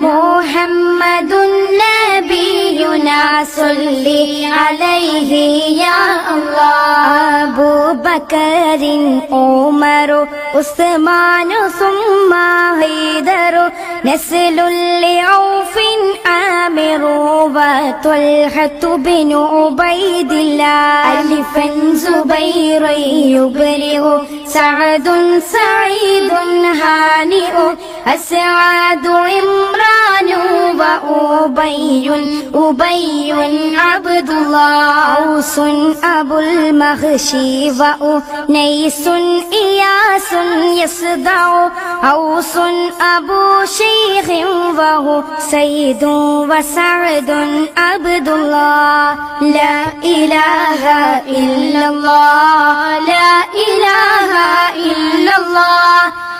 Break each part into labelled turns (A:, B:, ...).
A: محمد نبينا صل عليه يا الله أبو بكر عمر عثمان ثم هيدر نسل لعوف عامر وطلحة بن عبيد الله ألفا زبير يبرئ سعد سعيد هانئ أسعد عمران وأبي أبي عبد الله أوس أبو المغشي وأنيس إياس يصدع أوس أبو شيخ وهو سيد وسعد عبد الله. لا إله إلا الله لا إله إلا الله.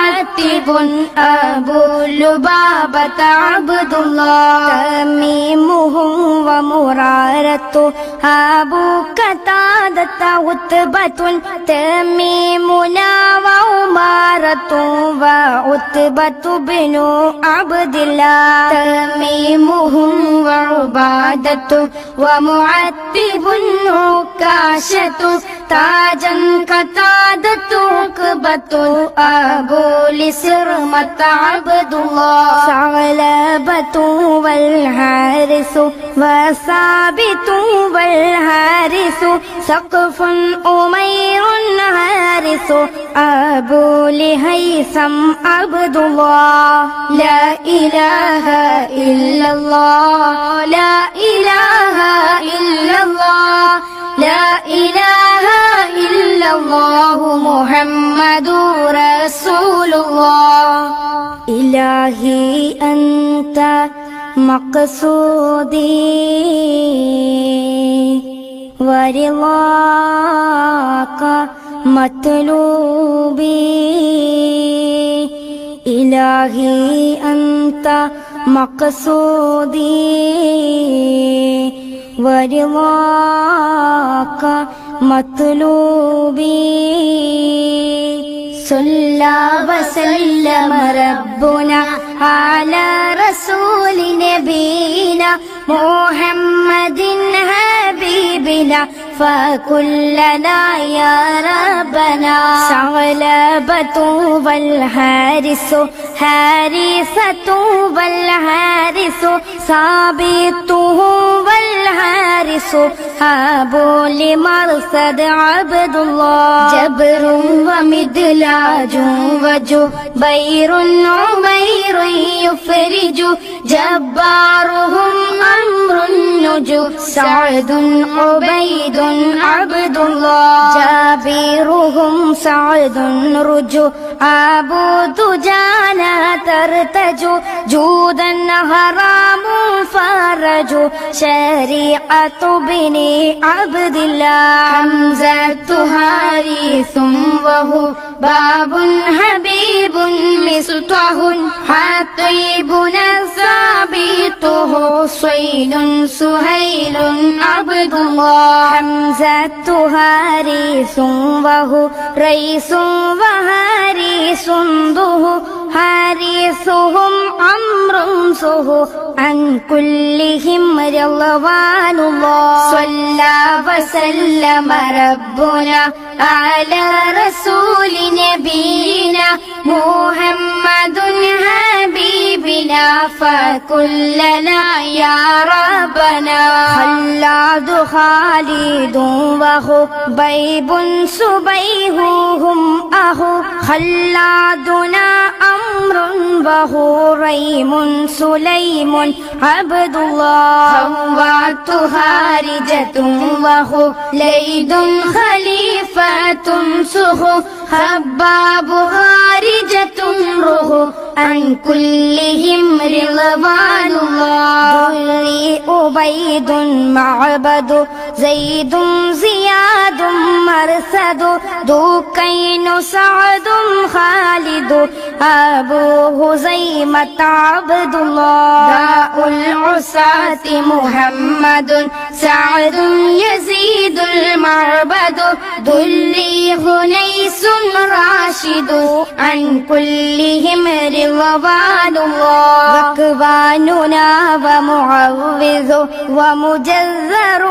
A: ومعتب أبو لبابة عبد الله تميمهم ومرارة أبو قتادة عتبة تميمنا وعمارة وعتبة بن عبد الله تميمهم وعبادة ومعتب عكاشة تاجا قتادة عقبة أبو لسرمة عبد الله. ثعلبة والحارث وثابت والحارث سقف أمير حارث أبو لهيثم عبد الله. لا إله إلا الله لا إله إلا الله لا إله إلا الله محمد رسول الله إلهي أنت مقصودي ورضاك مطلوبي إلهي أنت مقصودي ورضاك مطلوبي صلى وسلم ربنا على رسول نبينا محمد حبيبنا فكلنا يا ربنا. ثعلبة والحارس حارثة والحارس ثابته والحارس. أبو لمرصد عبد الله جبر ومدلاج وجبير عمير يفرج. جبارهم أمر النجو. سعد عبيد عبد الله. جابرهم سعد رجو. أبو دجانا ترتجو. جودا حرام فرج شريعة بني عبد الله. حمزة حارث وهو باب حبيب مصطح حطيبنا ثابته صيل سهيل عبد الله حمزة حارث وهو ريس وهاريس ذه حارثهم أمر سه عن كلهم رضوان الله. صلى وسلم ربنا على رسول نبينا محمد حبيبنا. فكلنا يا ربنا. خلاد خالد وخبيب سبيههم أخو. خلادنا أمر وهريم سليم عبد الله خوات هارجة وهو ليد خليفة سخو خباب هارجة روح عن كلهم رضوان الله. ذري أبيد معبد زيد زياد مرثد دوكين سعد خالد أبو هزيمة عبد الله داء العساة محمد سعد يزيد المعبد. ذلي هنيس راشد عن كلهم رضوان الله. ركباننا ومعوذ ومجذر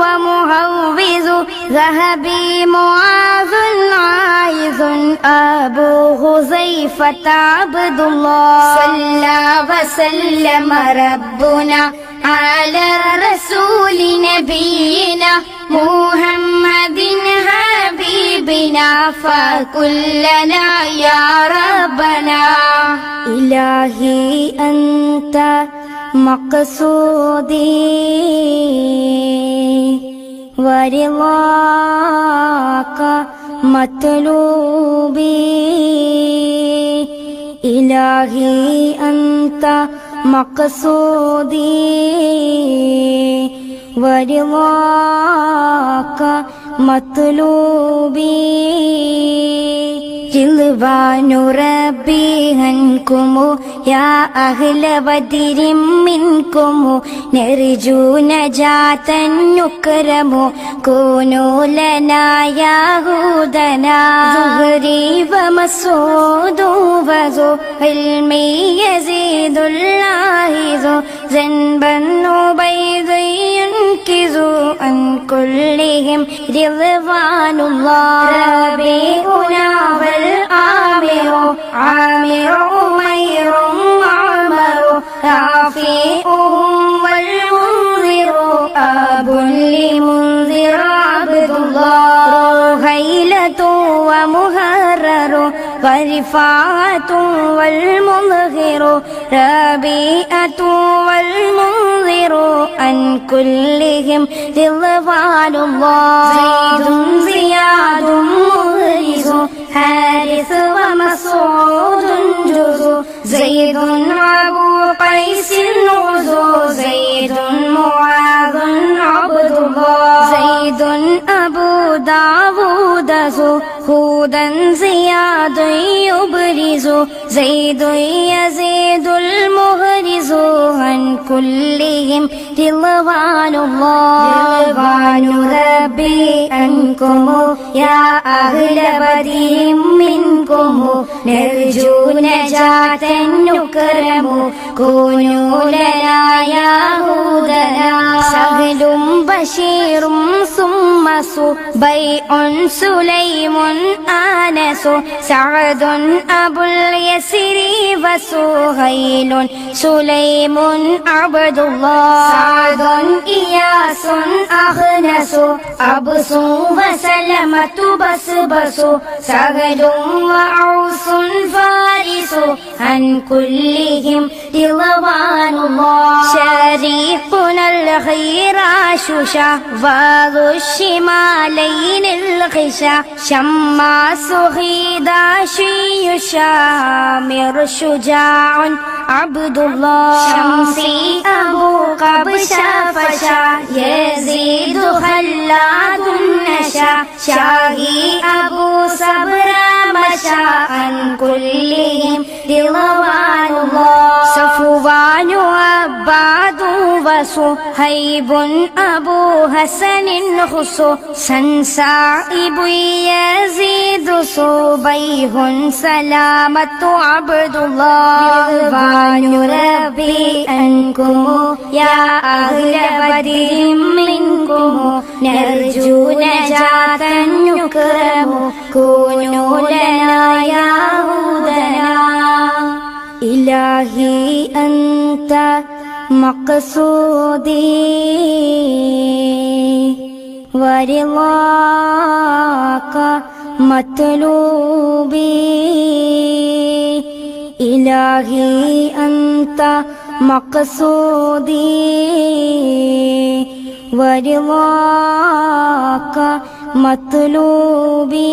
A: ومهوذ. ذهبي معاذ عايذ أبو حذيفة عبد الله. صلى وسلم ربنا على رسول نبينا محمد حبيبنا فكلنا يا ربنا. إلهي أنت مقصودي ورضاك مطلوبي. إلهي أنت മക്കസൂദി വരുവാക്ക മത്തുലൂബീ رضوان ربي عنكم يا أهل بدر منكم نرجو نجاة نكرم كونوا لنا يا هودنا زهري ومسعود وذو علمي يزيد اللاهذ ذنبا عبيد ينكز عن كلهم رضوان الله. ربيعنا والآمر عامر أمير عمر رافئهم والمنذر أب لمنذر عبد الله. رهيلة ومهرر ورفاعة والمظهر ربيئة والمنذر عن كلهم رضوان الله. زيد زياد هودا زياد يبرز زيد يزيد المهرز عن كلهم رضوان الله رضوان ربي عنكم يا أهل بدر منكم نرجو نجاة نكرم كونوا لنا يا هودنا سهل بشير ثم بيع سليم آنس. سعد أبو اليسر وسهيل سليم عبد الله. سعد إياس أخنس أبس وسلمة بسبس سهل وعوس فارس. عن كلهم رضوان الله. شريقنا الخيراش شهوذ الشمالين الخشا شماس خيداشي شامر شجاع عبد الله شمسي أبو قبشا فشا يزيد خلاد نشا شاهي أبو صبر مشى عن كلهم رضوان الله. صفوان عباد وصهيب أبو حسن خصو سنسائب يزيد صبيه سلامة عبد الله رضوان ربي أنكم يا أهل بدر منكم نرجو نجاة نكرم كونوا لنا يا هود إلهي أنت مقصودي ورضاك مطلوبي إلهي أنت مقصودي ورضاك مطلوبي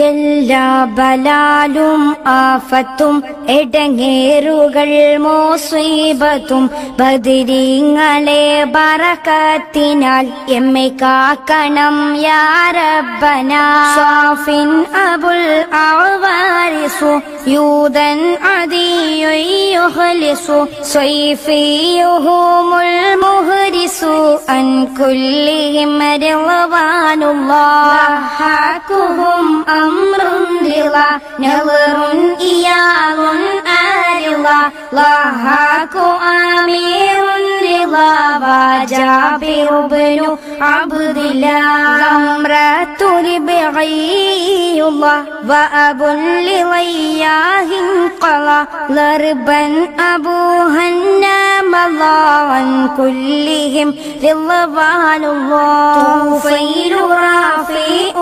A: എല്ലാ ബലാലും ആഫത്തും എടങ്ങേറുകൾ മോസ്വീപത്തും ബദിരിങ്ങളെ ബറക്കത്തിനാൽ എമ്മെ കാക്കണം യാരബന സാഫിൻ അബുൽ ആവാരിസു യൂതൻ അതിയുഹ്ലിസു സ്വൈഫിയുഹുമുൽ മുഹ്രിസു അൻ കുല്ലിഹിം രവാനുള്ള ഹക്കുഹും ആ أمر رضا نظر إياه آرضا ضحاك أمير رضا وجابر بن عبد الله زمرة ربعي الله وأبو لضياه قضى ضربا أبوها النام عن كلهم رضوان الله. طوفيل رافئ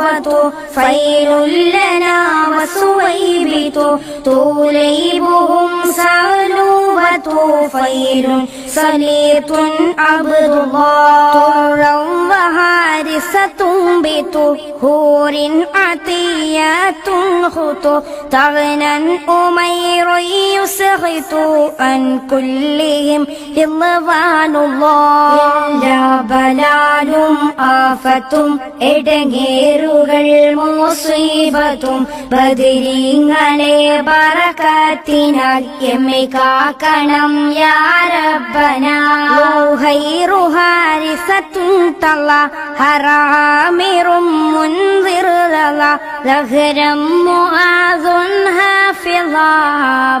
A: وطوفيل لنا وسويبت توليبهم سالوا وطوفيل سليط عبد الله طرا وهارسة بطهور عطيات خطو تغنى أمير يسخط عن كلهم رضوان الله എല്ലാ ബലാലും ആഫത്തും എടങ്ങേറുകൾ മുസീബത്തും ബദിരിങ്ങളെ ബറക്കത്തിനാൽ എമ്മി കാക്കണം യാരബന ഹരിസത്തുള്ള ഹറാമിറും മുൻതിറുതല ലഹരം മുആസുൻ ഹാഫിള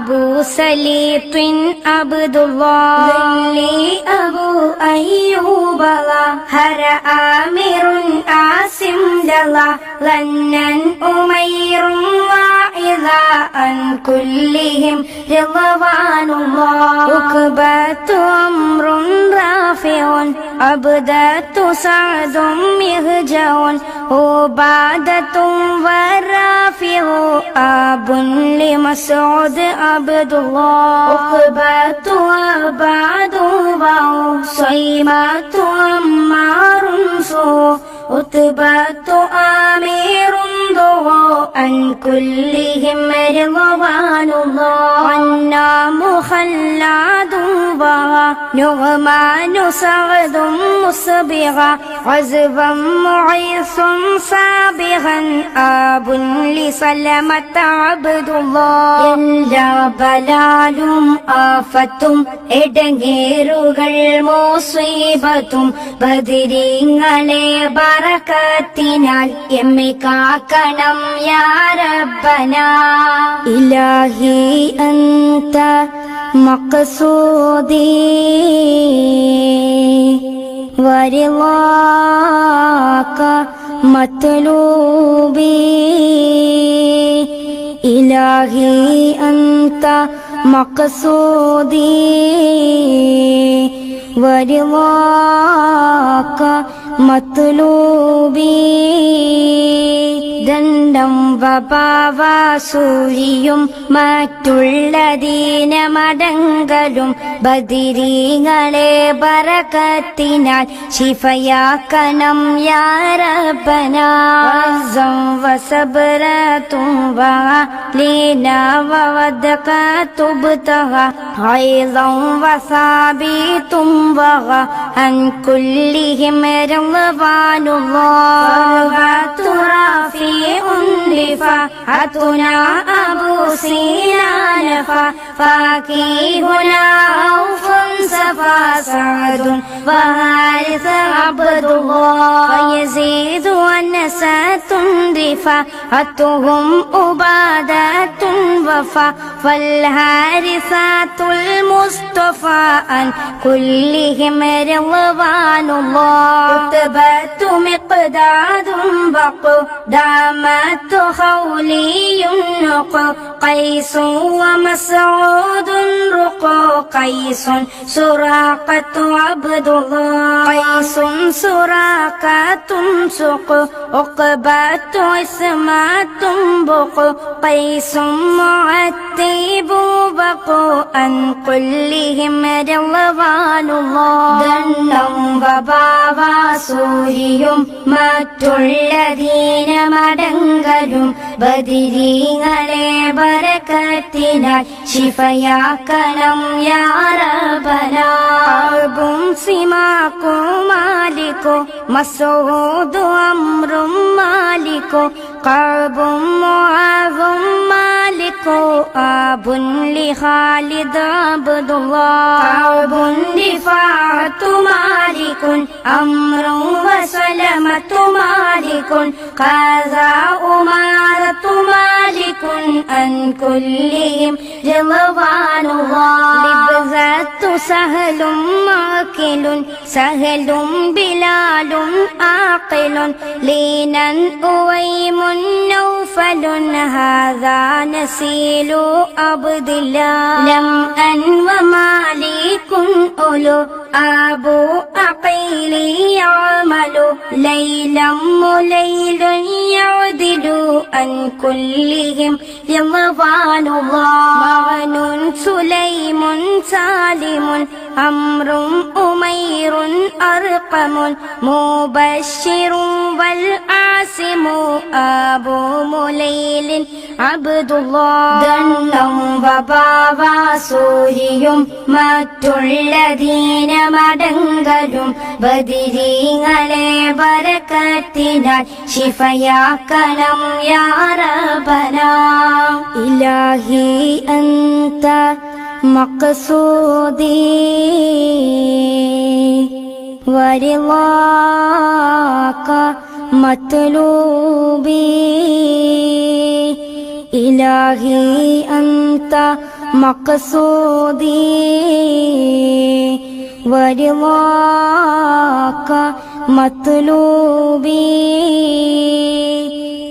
A: ബൂസലീത്തിൻ അബ്ദുല്ലാഹി അബൂ അയ്യൂബല ഹറാമിറുൻ ആസിം ദല ലന്നൻ ഉമൈറും വാഇദാ അൻ കുല്ലിഹിം وضعن الله. ركبة أمر رافع عبدة سعد مهجع عبادة ورافع أب لمسعود عبد الله عقبة أبعد باو صيمة أمار سو عتبة أمير ضوء عن كلهم رضوان الله عنا مخلد بغى نغمان سعد مسبغا عزبا معيص سابغا آب لسلمة عبد الله എല്ലാ ബലാലും ആഫത്തും എടങ്ങേറുകൾ മോസീബത്തും ബദിരിങ്ങളെ ബറക്കത്തിനാൽ എമ്മെ കാക്കണം യാരബന ഇലാഹി അന്ത മഖസൂദി വരിളാക മത്ലൂബി إلهي أنت مقصودي ورضاك മത്തുലൂബി ദണ്ഡം വപാവാസൂരിയും മറ്റുള്ള ദീനമടങ്കലും ബദിരീങ്ങളെ ബറക്കത്തിനാൽ ശിഫയാക്കണം യാരബന വസബറത്തും ലീന വവദകതുബ്തഹ غيظا وثابت وغى عن كلهم رضوان الله رافع لفاحتنا أبو سينان فاكيهنا أوف سفا سعد وهارث عبد الله ويزيد ونسات رفاعتهم أبادة وفا فالهارثات المصطفى عن كلهم رضوان الله رتبة مقداد بق دامت قولي ينق قيس ومسعود رق قيس سراقة عبد الله قيس سراقة سق عقبة اسمة بق قيس معتب بق عن كلهم رضوان الله ദണ്ണം വബാവാസൂരിയും മറ്റുള്ളതീന മടങ്കലും ബദിരീങ്ങളെ ബരക്കത്തിനാൽ ശിഫയാക്കണം شباب سماكم مالك مسعود أمر مالكو قرب معاذ مالكو أب لخالد عبد الله. قرب دفاعة مالك أمر وسلامة مالك قذا عمر مالك عن كلهم رضوان الله لبذة سهل ماكل سهل بلال عاقل لينا أويم نوفل هذا نسيل عبد الله لم أن ومالك أولو أبو عقيل يعمل ليلا مليل يعدل عن كلهم رضوان الله معن سليم سالم أمر أمير أرقم مبشر والعاصم أبو مليل عبد الله ദണ്ണം വബാവാസൂരിയും മറ്റുള്ളതീന മടങ്കലും ബദിരീങ്ങളെ ബരക്കത്തിനാൽ ശിഫയാക്കണം യാറബന ഇലാഹി അന്ത മഖസൂദി ورضاك مطلوبي إلهي أنت مقصودي ورضاك مطلوبين.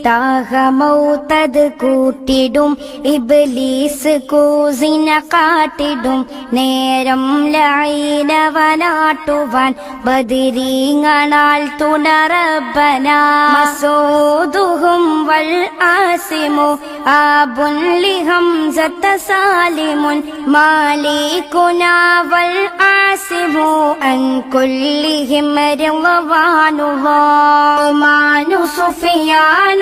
A: താഹമൗത്തത് കൂട്ടിടും ഇബ്ലീസ് കൂസിന കാട്ടിടും. നേരം ലൈനവനാട്ടുവാൻ ബദിരീങ്ങളാൽ തുണറബന. മസൂദുഹും വൽ ആസിമു ആബുൻ ലിഹംസത സാലിമുൻ മാലികുനാ വൽ ആസിമു അൻ കുല്ലിഹിം റളവാനുല്ലാഹ് سفيان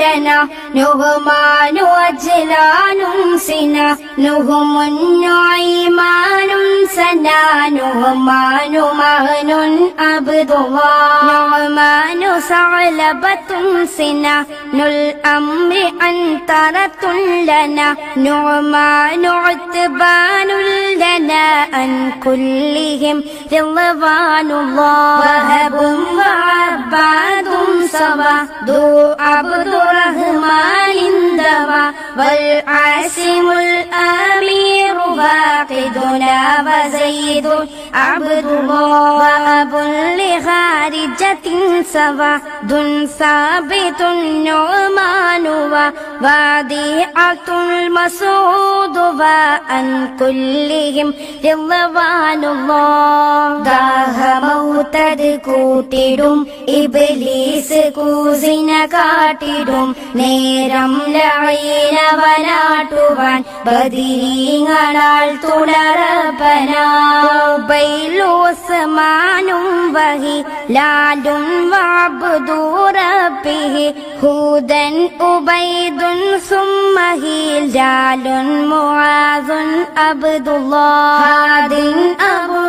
A: لنا نهمان وجلان سنا نهم نعيمان سنا نهمان مهن عبد الله نعمان ثعلبة سنا الأمر أنترة لنا نعمان عتبان لنا أن كلهم رضوان الله وهب وعباد صباح ذو عبد الرحمن دوا والعاصم الأمير باقدنا وزيد عبد الله وأب لخارجة سوا دن ثابت النعمان وواديعة المسعود وأن كلهم رضوان الله ദാഹമൗത്തത് കൂട്ടിടും ഇബലീസ് കൂസിന കാട്ടിടും. നേരം ലൈനവനാട്ടുവാൻ ബദിരീങ്ങളാൽ തുടരപ്പനാബൈലോസ്മാനും വഹി ലാലും വാബുദൂറബിഹി ഹൂദൻ ഉബൈദുൻ സുമ്മഹി ലാലുൻ മുആദുൻ അബ്ദുല്ലാഹിൻ അബൂ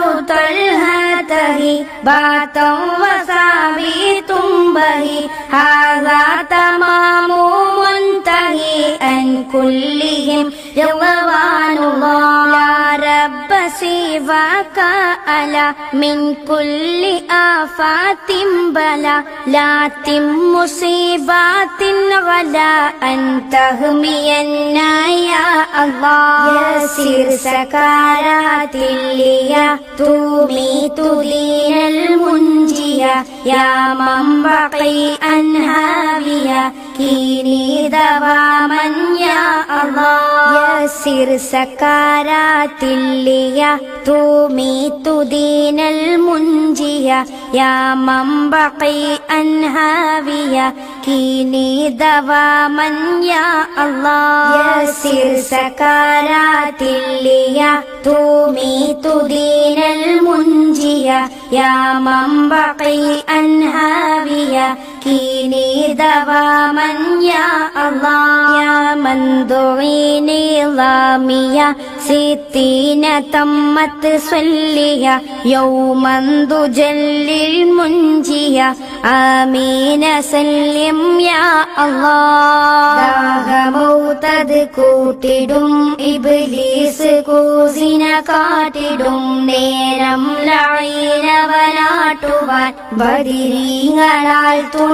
A: بهي باتا وسابيت بهي هذا تمام منتهي أن كلهم جوان الله يا رب سواك ألا من كل آفات بلا لا تم مصيبات غلا أن تهمي يا الله يسير سكرات اللي تميت دين المنجية يا من بقي أنهابيا كيني دواما يا الله يسر سكارات اللي تميت دين المنجية يا من بقي أنهابيا كيني دواما يا الله يسر سكارات اللي تميت دين المنجية يا من بقي أنهابيا كيني دواما يا الله يا من دعيني ضامية ستين تمت صلية يوما تجل المنجية آمين سلم يا الله ദാഹമൗത്തത് കൂട്ടിടും ഇബ്ലീസ് കൂസിന കാട്ടിടും നേരം ലൈനവനാട്ടുവാൻ ബദിരീങ്ങളാൽ